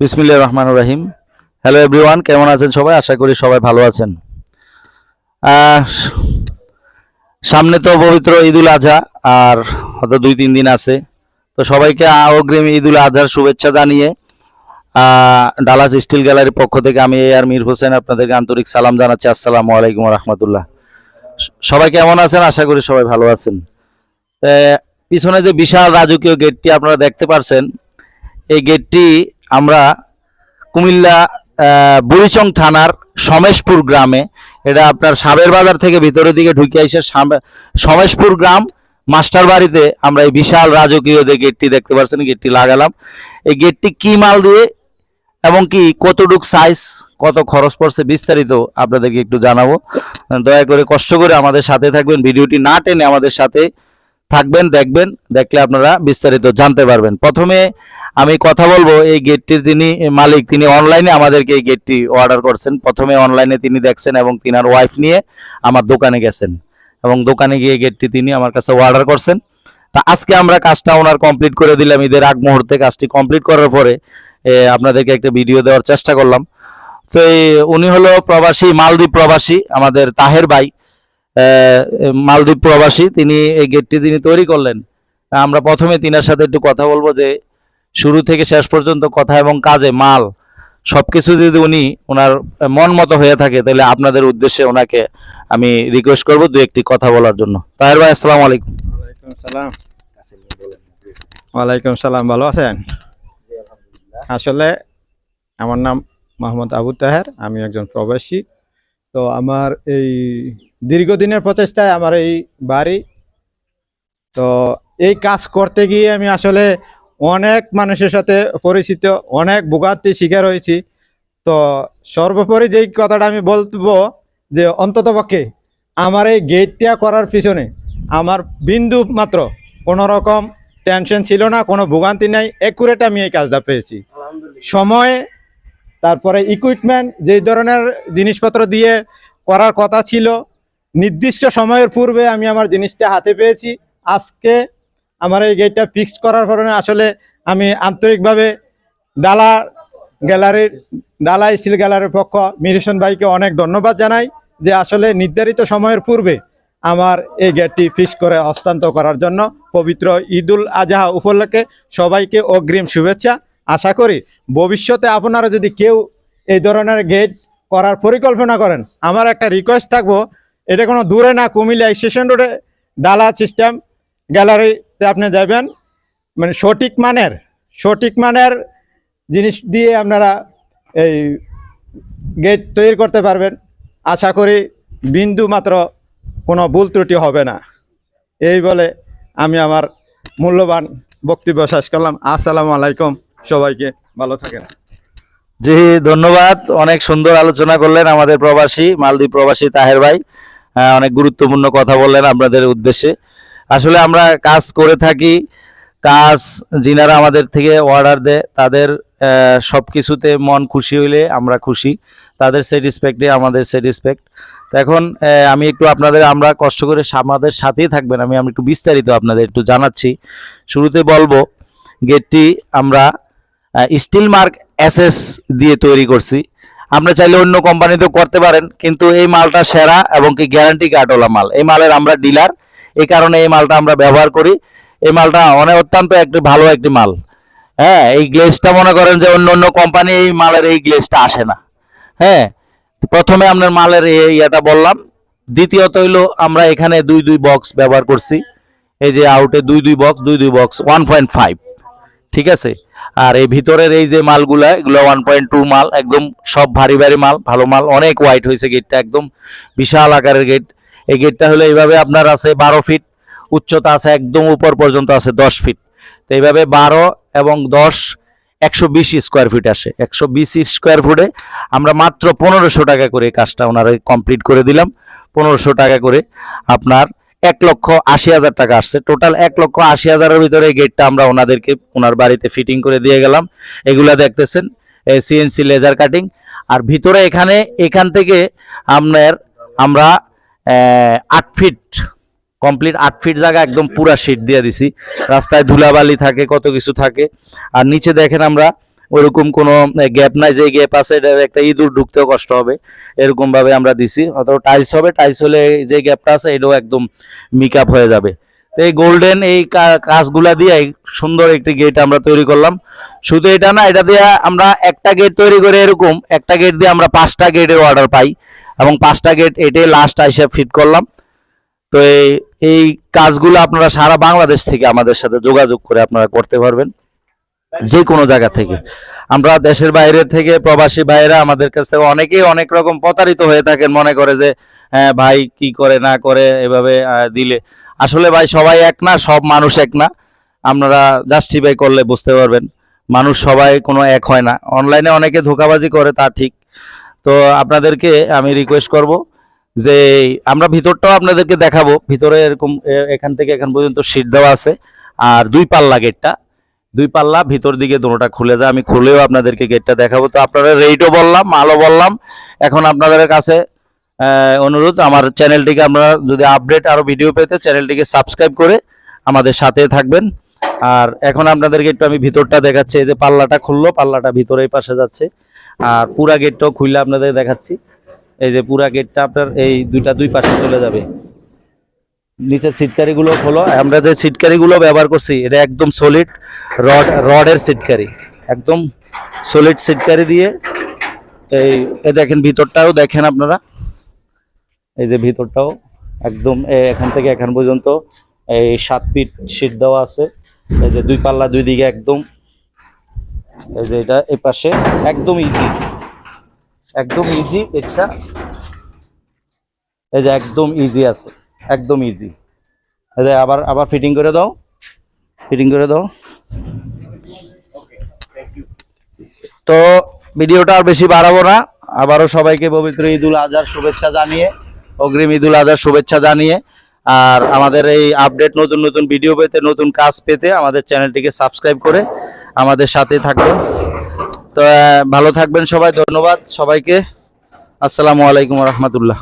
বিসমিল্লাহ রহমান রহিম। Hello everyone কেমন আছেন সবাই? আশা করি সবাই ভালো আছেন। সামনে তো পবিত্র ঈদুল আজহা, আর হয়তো দুই তিন দিন আছে। তো সবাইকে অগ্রিম ঈদুল আজহার শুভেচ্ছা জানিয়ে ডালাস স্টিল গ্যালারির পক্ষ থেকে আমি এ আর মীর হোসেন আপনাদেরকে আন্তরিক সালাম জানাচ্ছি। আসসালামু আলাইকুম রহমতুল্লাহ সবাই কেমন আছেন? আশা করি সবাই ভালো আছেন। পিছনে যে বিশাল রাজকীয় গেটটি আপনারা দেখতে পারছেন, এই গেটটি আমরা কুমিল্লা বুড়িচং থানার সমেশপুর গ্রামে, এটা আপনার সাবের বাজার থেকে ভিতরের দিকে ঢুকে এসে সামে- সমেশপুর গ্রাম মাস্টার বাড়িতে আমরা এই বিশাল রাজকীয় যে গেটটি দেখতে পাচ্ছেন, গেটটি লাগালাম। এই গেটটি কি মাল দিয়ে এবং কি কতটুক সাইজ কত খরচ পড়ছে বিস্তারিত আপনাদেরকে একটু জানাব। দয়া করে কষ্ট করে আমাদের সাথে থাকবেন, ভিডিওটি না টেনে আমাদের সাথে থাকবেন, দেখবেন, দেখলে আপনারা বিস্তারিত জানতে পারবেন। প্রথমে আমি কথা বলব, এই গেটটির যিনি মালিক, তিনি অনলাইনে আমাদেরকে এই গেটটি অর্ডার করছেন। প্রথমে অনলাইনে তিনি দেখছেন এবং তিনার ওয়াইফ নিয়ে আমার দোকানে গেছেন। এবং দোকানে গিয়ে গেটটি তিনি আমার কাছে অর্ডার করছেন। তা আজকে আমরা কাজটা ওনার কমপ্লিট করে দিলাম। ঈদের আগ মুহূর্তে কাজটি কমপ্লিট করার পরে আপনাদেরকে একটা ভিডিও দেওয়ার চেষ্টা করলাম। তো উনি হলো প্রবাসী, মালদ্বীপ প্রবাসী, আমাদের তাহের ভাই। মালদ্বীপ প্রবাসী তিনি এই গেটটি তিনি তৈরি করলেন। আমরা প্রথমে তিনার সাথে একটু কথা বলব যে শুরু থেকে শেষ পর্যন্ত কথা এবং কাজে মাল সব কিছু যদি উনি ওনার মন মতো হয়ে থাকে তাহলে আপনাদের উদ্দেশ্যে ওনাকে আমি রিকোয়েস্ট করব দু একটি কথা বলার জন্য। তাহের ভাই আসসালামু আলাইকুম। ওয়ালাইকুম সালাম ওয়ালাইকুম সালাম ভালো আছেন? আসলে আমার নাম মোহাম্মদ আবু তাহের আমি একজন প্রবাসী। তো আমার এই দীর্ঘদিনের প্রচেষ্টায় আমার এই বাড়ি। তো এই কাজ করতে গিয়ে আমি আসলে অনেক মানুষের সাথে পরিচিত, অনেক ভোগান্তি শিকার হয়েছি। তো সর্বোপরি যেই কথাটা আমি বলব যে অন্ততপক্ষে আমার এই গেটটা করার পিছনে আমার বিন্দু মাত্র কোনো রকম টেনশন ছিল না, কোনো ভোগান্তি নাই একুরেট আমি এই কাজটা পেয়েছি। সময়ে তারপরে ইকুইপমেন্ট যেই ধরনের জিনিসপত্র দিয়ে করার কথা ছিল, নির্দিষ্ট সময়ের পূর্বে আমি আমার জিনিসটা হাতে পেয়েছি। আজকে আমার এই গেটটা ফিক্স করার কারণে আসলে আমি আন্তরিকভাবে ডালা গ্যালারির ডালা স্টিল গ্যালারির পক্ষ, মিরেশন ভাইকে অনেক ধন্যবাদ জানাই যে আসলে নির্ধারিত সময়ের পূর্বে আমার এই গেটটি ফিক্স করে হস্তান্তর করার জন্য পবিত্র ঈদুল আজহা উপলক্ষে সবাইকে অগ্রিম শুভেচ্ছা। আশা করি ভবিষ্যতে আপনারা যদি কেউ এই ধরনের গেট করার পরিকল্পনা করেন, আমার একটা রিকোয়েস্ট থাকব, এটা কোনো দূরে না, কুমিল্লা স্টেশন রোডে ডালা সিস্টেম গ্যালারিতে আপনি যাবেন। মানে সঠিক মানের সঠিক মানের জিনিস দিয়ে আপনারা এই গেট তৈরি করতে পারবেন। আশা করি বিন্দু মাত্র কোনো ভুল ত্রুটি হবে না। এই বলে আমি আমার মূল্যবান বক্তব্য শেষ করলাম। আসসালামু আলাইকুম। সবাইকে ভালো থাকেন। জি, ধন্যবাদ। অনেক সুন্দর আলোচনা করলেন আমাদের প্রবাসী, মালদ্বীপ প্রবাসী তাহের ভাই। অনেক গুরুত্বপূর্ণ কথা বললেন আপনাদের উদ্দেশ্যে। আসলে আমরা কাজ করে থাকি, কাজ যিনারা আমাদের থেকে অর্ডার দেয়, তাদের সব কিছুতে মন খুশি হইলে আমরা খুশি। তাদের স্যাটিসফ্যাক্টে আমাদের স্যাটিসফ্যাক্ট তো এখন আমি একটু আপনাদের, আমরা কষ্ট করে আমাদের সাথেই থাকবেন। আমি আমি একটু বিস্তারিত আপনাদের একটু জানাচ্ছি। শুরুতে বলব, গেটটি আমরা স্টিল মার্ক এসএস দিয়ে তৈরি করছি। আমরা চাইলে অন্য কোম্পানিতেও করতে পারেন, কিন্তু এই মালটা সেরা এবং কি গ্যারান্টি কার্ডওয়ালা মাল। এই মালের আমরা ডিলার এই কারণে এই মালটা আমরা ব্যবহার করি। এই মালটা অনেক অত্যন্ত একটি ভালো একটি মাল। হ্যাঁ এই গ্লেজটা মনে করেন যে অন্য অন্য কোম্পানি এই মালের এই গ্লেজটা আসে না। হ্যাঁ প্রথমে আপনার মালের ইয়েটা বললাম। দ্বিতীয়ত হইল আমরা এখানে দুই দুই বক্স ব্যবহার করছি। এই যে আউটে দুই দুই বক্স দুই দুই বক্স ওয়ান পয়েন্ট ফাইভ ঠিক আছে? আর এই ভিতরের এই যে মালগুলা, এগুলো ওয়ান পয়েন্ট টু মাল, একদম সব ভারী ভারী মাল, ভালো মাল, অনেক হোয়াইট হয়েছে গেটটা একদম বিশাল আকারের গেট এই গেটটা হলো এইভাবে আপনার আছে বারো ফিট উচ্চতা আছে একদম উপর পর্যন্ত আছে দশ ফিট তো এইভাবে বারো এবং দশ একশো বিশ স্কোয়ার ফিট আসে। একশো বিশ স্কোয়ার ফুটে আমরা মাত্র পনেরোশো টাকা করে কাজটা ওনারা কমপ্লিট করে দিলাম। পনেরোশো টাকা করে আপনার এক লক্ষ আশি হাজার টাকা আসছে। টোটাল এক লক্ষ আশি হাজারের ভিতরে এই গেটটা আমরা ওনাদেরকে, ওনার বাড়িতে ফিটিং করে দিয়ে গেলাম। এগুলা দেখতেছেন সিএনসি লেজার কাটিং আর ভিতরে এখানে, এখান থেকে আপনার, আমরা আট ফিট কমপ্লিট আট ফিট জায়গা একদম পুরা শীট দিয়ে দিছি। রাস্তায় ধুলাবালি থাকে, কত কিছু থাকে। আর নিচে দেখেন আমরা ওইরকম কোনো গ্যাপ নাই, যে গ্যাপ আছে, এটা একটা ইঁদুর ঢুকতেও কষ্ট হবে। এরকম ভাবে আমরা দিছি। অথবা টাইলস হবে টাইলস হলে যে গ্যাপটা আছে, এটাও একদম মিক হয়ে যাবে। এই গোল্ডেন এই কাজগুলা দিয়ে সুন্দর একটি গেট আমরা তৈরি করলাম। শুধু এটা না, এটা দিয়ে আমরা একটা গেট তৈরি করে এরকম, একটা গেট দিয়ে আমরা পাঁচটা গেটের অর্ডার পাই। এবং পাঁচটা গেট এটাই লাস্ট হিসাব ফিট করলাম। তো এই কাজগুলো আপনারা সারা বাংলাদেশ থেকে আমাদের সাথে যোগাযোগ করে আপনারা করতে পারবেন। যে কোনো জায়গা থেকে। আমরা দেশের বাইরে থেকে প্রবাসী ভাইরা আমাদের কাছ অনেকেই অনেক রকম প্রতারিত হয়ে থাকেন, মনে করে যে হ্যাঁ ভাই কি করে না করে এভাবে দিলে। আসলে ভাই সবাই এক না, সব মানুষ এক না। আপনারা জাস্টিফাই করলে বুঝতে পারবেন। মানুষ সবাই কোনো এক হয় না। অনলাইনে অনেকে ধোকাবাজি করে, তা ঠিক। তো আপনাদেরকে আমি রিকোয়েস্ট করব যে, আমরা ভিতরটাও আপনাদেরকে দেখাবো। ভিতরে এরকম এখান থেকে এখান পর্যন্ত সিট দেওয়া আছে। আর দুই পাল্লা গেটটা দুই পাল্লা, ভিতর দিকে দুটোটা খুলে যায়। আমি খুলেও আপনাদেরকে গেটটা দেখাবো। তো আপনারা রেটও বললাম, মালও বললাম। এখন আপনাদের কাছে অনুরোধ, আমার চ্যানেলটিকে আপনারা যদি আপডেট আরও ভিডিও পেতে চ্যানেলটিকে সাবস্ক্রাইব করে আমাদের সাথে থাকবেন। আর এখন আপনাদেরকে একটু আমি ভিতরটা দেখাচ্ছি। এই যে পাল্লাটা খুললো, পাল্লাটা ভিতরে এই পাশে যাচ্ছে। আর পুরা গেটটাও খুললে আপনাদের দেখাচ্ছি। এই যে পুরা গেটটা আপনার এই দুইটা দুই পাশে চলে যাবে। নিচের সিটকারি গুলো খোলো। আমরা যে সিটকারি গুলো ব্যবহার করছি, এটা একদম সলিড রড রডের সিটকারি একদম সলিড সিটকারি দিয়ে, এই এ দেখেন ভিতরটাও দেখেন আপনারা। এই যে ভিতরটাও একদম, এ- এখান থেকে এখান পর্যন্ত এই সাত ফিট সিট দেওয়া আছে। এই যে দুই পাল্লা দুই দিকে একদম। এই যে এটা এই পাশে একদম ইজি একদম ইজি এটা এই যে একদম ইজি আছে। একদম ইজি আবার আবার ফিটিং করে দাও। ফিটিং করে দাও। তো ভিডিওটা আর বেশি বাড়াবো না। আবারও সবাইকে পবিত্র ঈদুল আজহার শুভেচ্ছা জানিয়ে, অগ্রিম ঈদুল আজহার শুভেচ্ছা জানিয়ে, আর আমাদের এই আপডেট নতুন নতুন ভিডিও পেতে, নতুন কাজ পেতে আমাদের চ্যানেলটিকে সাবস্ক্রাইব করে আমাদের সাথে থাকবেন। তো ভালো থাকবেন সবাই, ধন্যবাদ সবাইকে। আসসালামু আলাইকুম রহমতুল্লাহ।